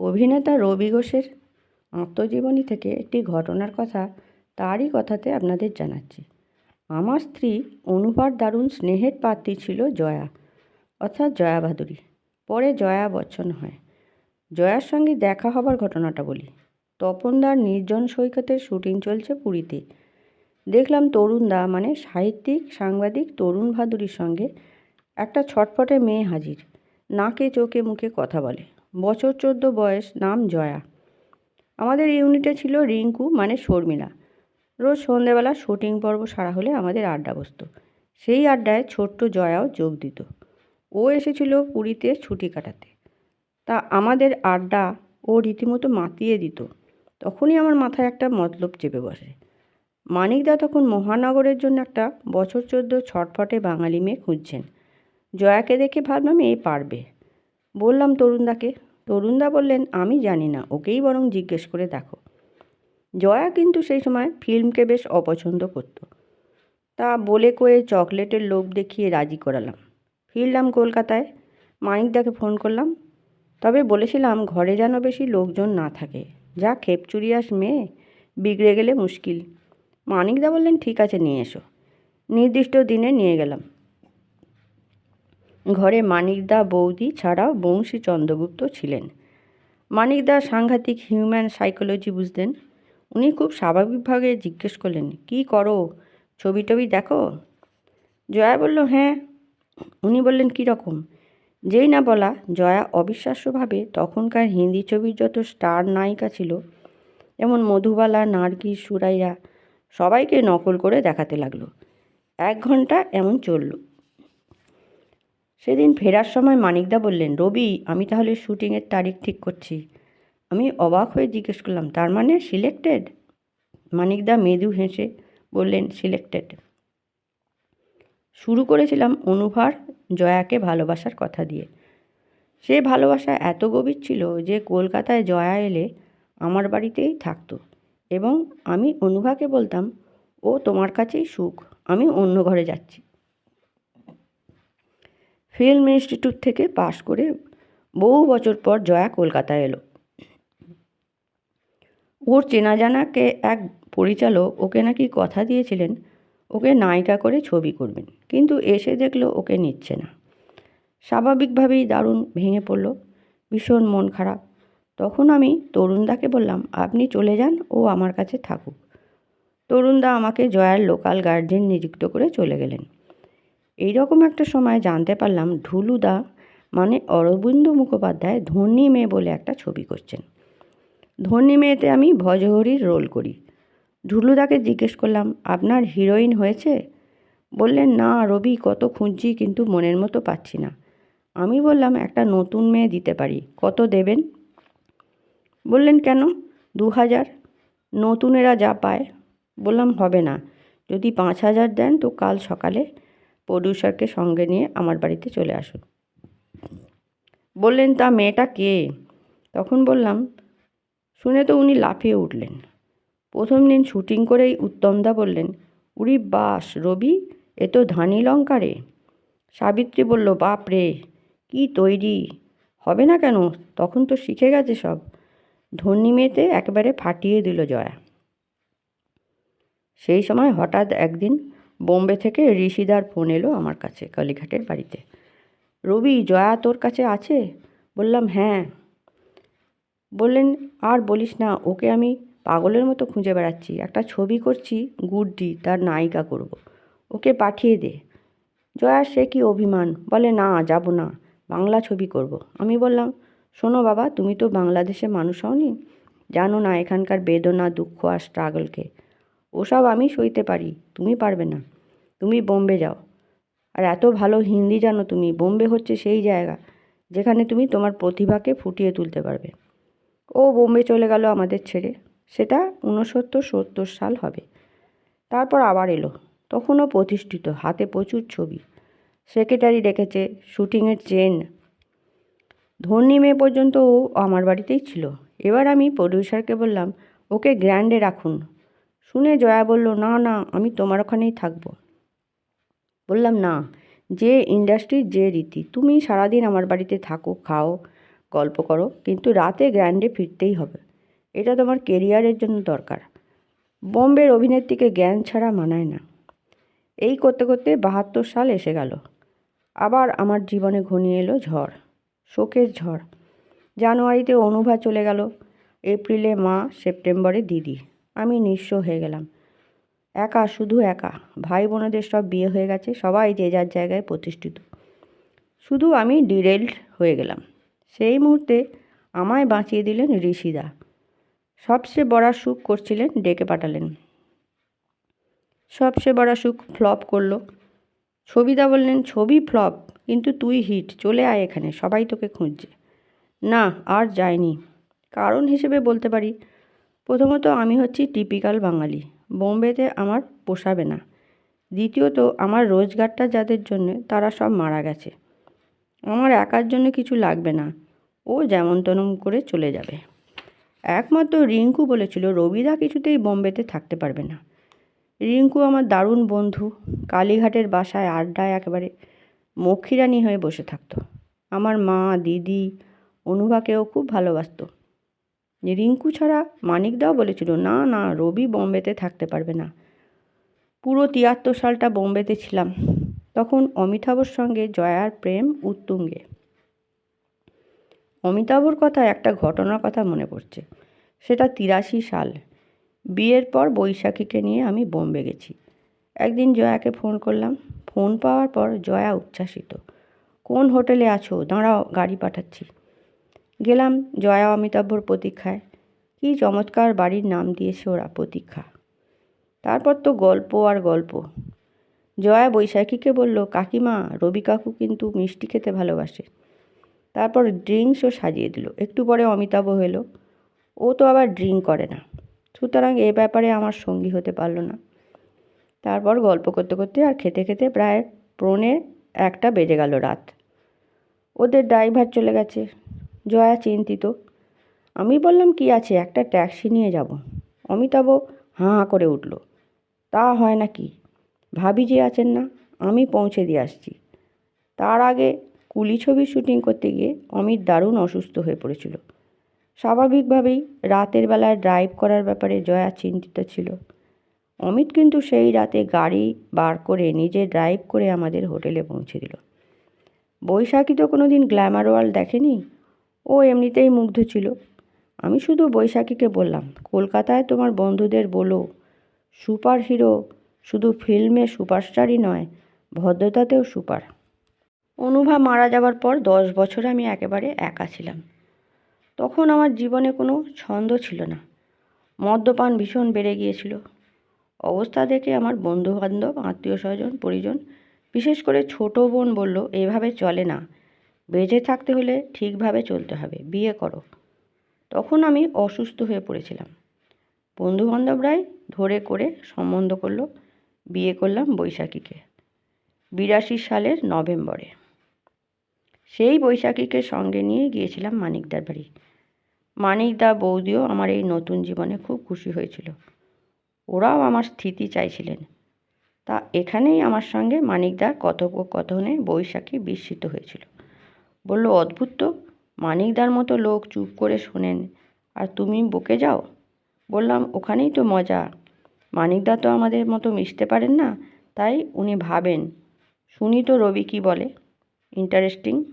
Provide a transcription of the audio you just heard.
অভিনেতা রবি ঘোষের আত্মজীবনী থেকে একটি ঘটনার কথা তারই কথাতে আপনাদের জানাচ্ছি। আমার স্ত্রী অনুপার দারুণ স্নেহের পাত্রী ছিল জয়া, অর্থাৎ জয়া ভাদুরী পরে জয়া বচ্চন হয়। জয়ার সঙ্গে দেখা হবার ঘটনাটা বলি। তপনদার নির্জন সৈকতের শুটিং চলছে পুরীতে। দেখলাম তরুণদা মানে সাহিত্যিক, সাংবাদিক তরুণ ভাদুরীর সঙ্গে একটা ছটফটে মেয়ে হাজির। নাকে, চোখে, মুখে কথা বলে। বছর চোদ্দ বয়স নাম জয়া। আমাদের ইউনিটে ছিল রিঙ্কু মানে শর্মিলা। রোজ সন্ধেবেলা শুটিং পর্ব সারা হলে আমাদের আড্ডা বসতো। সেই আড্ডায় ছোট্ট জয়াও যোগ দিত। ও এসেছিল পুরীতে ছুটি কাটাতে। তা আমাদের আড্ডা ও রীতিমতো মাতিয়ে দিত। তখনই আমার মাথায় একটা মতলব চেপে বসে। মানিকদা তখন মহানগরের জন্য একটা বছর চোদ্দ ছটফটে বাঙালি মেয়ে খুঁজছেন। জয়াকে দেখে ভাবলাম এই পারবে। বললাম তরুণদাকে তরুণদা বললেন, আমি জানি না, ওকেই বরং জিজ্ঞেস করে দেখো। জয়া কিন্তু সেই সময় ফিল্মকে বেশ অপছন্দ করতো। তা বলে কয়ে চকলেটের লোভ দেখিয়ে রাজি করালাম। ফিরলাম কলকাতায় মানিকদাকে ফোন করলাম। তবে বলেছিলাম, ঘরে যেন বেশি লোকজন না থাকে। যা খেপচুরিয়াস মেয়ে, বিগড়ে গেলে মুশকিল। মানিকদা বললেন, ঠিক আছে, নিয়ে এসো। নির্দিষ্ট দিনে নিয়ে গেলাম। ঘরে মানিকদা বৌদি ছাড়াও বংশী চন্দ্রগুপ্ত ছিলেন। মানিকদা সাংঘাতিক হিউম্যান সাইকোলজি বুঝতেন। উনি খুব স্বাভাবিকভাবে জিজ্ঞেস করলেন, কি করো? ছবি টবি দেখো? জয়া বলল হ্যাঁ। উনি বললেন, কী রকম? যেই না বলা, জয়া অবিশ্বাস্যভাবে তখনকার হিন্দি ছবির যত স্টার নায়িকা ছিল, যেমন মধুবালা, নার্গিস, সুরাইয়া, সবাইকে নকল করে দেখাতে লাগল। এক ঘণ্টা এমন চলল। সেদিন ফেরার সময় মানিকদা বললেন, রবি, আমি তাহলে শুটিংয়ের তারিখ ঠিক করছি। আমি অবাক হয়ে জিজ্ঞেস করলাম, তার মানে সিলেক্টেড মানিকদা মেদু হেসে বললেন সিলেক্টেড শুরু করেছিলাম অনুভার জয়াকে ভালোবাসার কথা দিয়ে। সে ভালোবাসা এত গভীর ছিল যে কলকাতায় জয়া এলে আমার বাড়িতেই থাকতো এবং আমি অনুভাকে বলতাম, ও তোমার কাছেই সুখ, আমি অন্য ঘরে যাচ্ছি। ফিল্ম ইনস্টিটিউট থেকে পাশ করে বহু বছর পর জয়া কলকাতায় এলো। ওর চেনা জানাকে এক পরিচালক ওকে নাকি কথা দিয়েছিলেন, ওকে নায়িকা করে ছবি করবেন, কিন্তু এসে দেখল ওকে নিচ্ছে না। স্বাভাবিকভাবেই দারুণ ভেঙে পড়ল, ভীষণ মন খারাপ। তখন আমি তরুণদাকে বললাম, আপনি চলে যান, ও আমার কাছে থাকুক। তরুণদা আমাকে জয়ার লোকাল গার্জেন নিযুক্ত করে চলে গেলেন। এই রকম একটা সময় জানতে পারলাম ঢুলুদা মানে অরবিন্দ মুখোপাধ্যায় ধন্যী মেয়ে বলে একটা ছবি করছেন। ধন্যী মেয়েতে আমি ভজহরির রোল করি। ঢুলুদাকে জিজ্ঞেস করলাম, আপনার হিরোইন হয়েছে? বললেন, না রবি, কত খুঁজছি কিন্তু মনের মতো পাচ্ছি না। আমি বললাম, একটা নতুন মেয়ে দিতে পারি, কত দেবেন? বললেন, কেন? দু হাজার নতুনেরা যা পায়। বললাম, হবে না। যদি পাঁচ হাজার দেন তো কাল সকালে প্রডিউসারকে সঙ্গে নিয়ে আমার বাড়িতে চলে আসুন। বললেন, তা মেয়েটা কে? তখন বললাম, শুনে তো উনি লাফিয়ে উঠলেন। প্রথম দিন শুটিং করেই উত্তমদা বললেন উরি বাস রবি, এ তো ধানি লঙ্কারে সাবিত্রী বলল, বাপ রে, কী তৈরি, হবে না কেন? তখন তো শিখে গেছে সব। ধন্যী মেয়েতে একেবারে ফাটিয়ে দিল জয়া। সেই সময় হঠাৎ একদিন বোম্বে থেকে ঋষিদার ফোন এলো আমার কাছে, কালীঘাটের বাড়িতে। রবি, জয়া তোর কাছে আছে? বললাম হ্যাঁ। বললেন, আর বলিস না, ওকে আমি পাগলের মতো খুঁজে বেড়াচ্ছি। একটা ছবি করছি, গুড্ডি, তার নায়িকা করব। ওকে পাঠিয়ে দে। জয়া, সে কি অভিমান? বলে, না, যাব না, বাংলা ছবি করব। আমি বললাম, শোনো বাবা, তুমি তো বাংলাদেশে মানুষ হওনি? জানো না, এখানকার বেদনা, দুঃখ আর স্ট্রাগলকে ওসব আমি সইতে পারি, তুমি পারবে না। তুমি বোম্বে যাও। আর এত ভালো হিন্দি জানো তুমি, বোম্বে হচ্ছে সেই জায়গা যেখানে তুমি তোমার প্রতিভাকে ফুটিয়ে তুলতে পারবে। ও বোম্বে চলে গেল আমাদের ছেড়ে, সেটা ঊনসত্তর সত্তর সাল হবে। তারপর আবার এলো, তখনও প্রতিষ্ঠিত, হাতে প্রচুর ছবি। সেক্রেটারি রেখেছে শুটিংয়ের চেন। ধন্যী মেয়ে পর্যন্ত ও আমার বাড়িতেই ছিল। এবার আমি প্রডিউসারকে বললাম, ওকে গ্র্যান্ডে রাখুন। শুনে জয়া বলল, না না, আমি তোমার ওখানেই থাকব। বললাম, না, যে ইন্ডাস্ট্রির যে রীতি, তুমি সারাদিন আমার বাড়িতে থাকো, খাও, গল্প করো, কিন্তু রাতে গ্র্যান্ডে ফিরতেই হবে। এটা তোমার কেরিয়ারের জন্য দরকার। বোম্বের অভিনেত্রীকে জ্ঞান ছাড়া মানায় না। এই করতে করতে বাহাত্তর সাল এসে গেল। আবার আমার জীবনে ঘনিয়ে এলো ঝড়, শোকের ঝড়। জানুয়ারিতে অনুভা চলে গেল, এপ্রিলে মা, সেপ্টেম্বরে দিদি। আমি নিঃস্ব হয়ে গেলাম। একা, শুধু একা। ভাই বোনেদের সব বিয়ে হয়ে গেছে, সবাই যে যার জায়গায় প্রতিষ্ঠিত। শুধু আমি ডিরেল্ড হয়ে গেলাম। সেই মুহূর্তে আমায় বাঁচিয়ে দিলেন ঋষিদা। সবচেয়ে বড় সুখ করছিলেন, ডেকে পাঠালেন। সবচেয়ে বড় সুখ ফ্লপ করল। ছবিদা বললেন, ছবি ফ্লপ, কিন্তু তুই হিট, চলে আয় এখানে, সবাই তোকে খুঁজছে। না, আর যায়নি কারণ হিসেবে বলতে পারি প্রথমত আমি হচ্ছি টিপিক্যাল বাঙালি। বোম্বেতে আমার পোষাবে না। দ্বিতীয়ত, আমার রোজগারটা যাদের জন্য, তারা সব মারা গেছে। আমার একার জন্য কিছু লাগবে না। ও যেমন তেমন করে চলে যাবে। একমাত্র রিঙ্কু বলেছিল, রবিদা কিছুতেই বোম্বেতে থাকতে পারবে না। রিঙ্কু আমার দারুণ বন্ধু। কালীঘাটের বাসায় আড্ডায় একেবারে মক্ষীরানি হয়ে বসে থাকতো। আমার মা, দিদি অনুভাকেও খুব ভালোবাসতো। রিঙ্কু ছাড়া মানিকদাও বলেছিল, না না, রবি বোম্বেতে থাকতে পারবে না। পুরো তিয়াত্তর সালটা বোম্বেতে ছিলাম। তখন অমিতাভর সঙ্গে জয়ার প্রেম উত্তুঙ্গে। অমিতাভর কথা একটা ঘটনার কথা মনে পড়ছে। সেটা তিরাশি সাল। বিয়ের পর বৈশাখীকে নিয়ে আমি বোম্বে গেছি। একদিন জয়াকে ফোন করলাম। ফোন পাওয়ার পর জয়া উচ্ছ্বাসিত। কোন হোটেলে আছো? দাঁড়াও, গাড়ি পাঠাচ্ছি। গেলাম জয়া অমিতাভ্যর প্রতীক্ষায়। কী চমৎকার বাড়ির নাম দিয়েছে ওরা প্রতীক্ষা। তারপর তো গল্প আর গল্প। জয়া বৈশাখীকে বলল, কাকিমা, রবি কাকু কিন্তু মিষ্টি খেতে ভালোবাসে। তারপর ড্রিঙ্কসও সাজিয়ে দিল। একটু পরে অমিতাভ এলো। ও তো আবার ড্রিঙ্ক করে না। সুতরাং এ ব্যাপারে আমার সঙ্গী হতে পারল না। তারপর গল্প করতে করতে আর খেতে খেতে প্রায় প্রণে একটা বেজে গেল রাত। ওদের ড্রাইভার চলে গেছে। জয়া চিন্তিত। আমি বললাম, কি আছে? একটা ট্যাক্সি নিয়ে যাব। অমিতাভ হাঁ হাঁ করে উঠল। তা হয় না কি ভাবি যে আছেন না, আমি পৌঁছে দিয়ে আসছি। তার আগে কুলি ছবির শুটিং করতে গিয়ে অমিত দারুণ অসুস্থ হয়ে পড়েছিল। স্বাভাবিকভাবেই রাতের বেলায় ড্রাইভ করার ব্যাপারে জয়া চিন্তিত ছিল। অমিত কিন্তু সেই রাতে গাড়ি বার করে নিজে ড্রাইভ করে আমাদের হোটেলে পৌঁছে দিল। বৈশাখী তো কোনো দিন গ্ল্যামার ওয়ার্ল্ড দেখেনি? ও এমনিতেই মুগ্ধ ছিল। আমি শুধু বৈশাখীকে বললাম, কলকাতায় তোমার বন্ধুদের বলো। সুপার হিরো শুধু ফিল্মে সুপারস্টারই নয়, ভদ্রতাতেও সুপার। অনুভা মারা যাবার পর দশ বছর আমি একেবারে একা ছিলাম। তখন আমার জীবনে কোনো ছন্দ ছিল না। মদ্যপান ভীষণ বেড়ে গিয়েছিল। অবস্থা দেখে আমার বন্ধুবান্ধব, আত্মীয় স্বজন, পরিজন, বিশেষ করে ছোট বোন বলল, এভাবে চলে না। বেঁচে থাকতে হলে ঠিকভাবে চলতে হবে, বিয়ে করো। তখন আমি অসুস্থ হয়ে পড়েছিলাম। বন্ধুবান্ধবরাই ধরে করে সম্বন্ধ করল, বিয়ে করলাম বৈশাখীকে। বিরাশি সালের নভেম্বরে। সেই বৈশাখীকে সঙ্গে নিয়ে গিয়েছিলাম মানিকদার বাড়ি। মানিকদা বৌদিও আমার এই নতুন জীবনে খুব খুশি হয়েছিল। ওরাও আমার স্থিতি চাইছিলেন। তা এখানেই আমার সঙ্গে মানিকদার কথোপকথনে বৈশাখী বিস্মিত হয়েছিল। বলল, অদ্ভুত তো। মানিকদার মতো লোক চুপ করে শোনেন। আর তুমি বকে যাও? বললাম, ওখানেই তো মজা। মানিকদা তো আমাদের মতো মিশতে পারেন না, তাই উনি ভাবেন। শুনি তো রবি কি বলে। ইন্টারেস্টিং।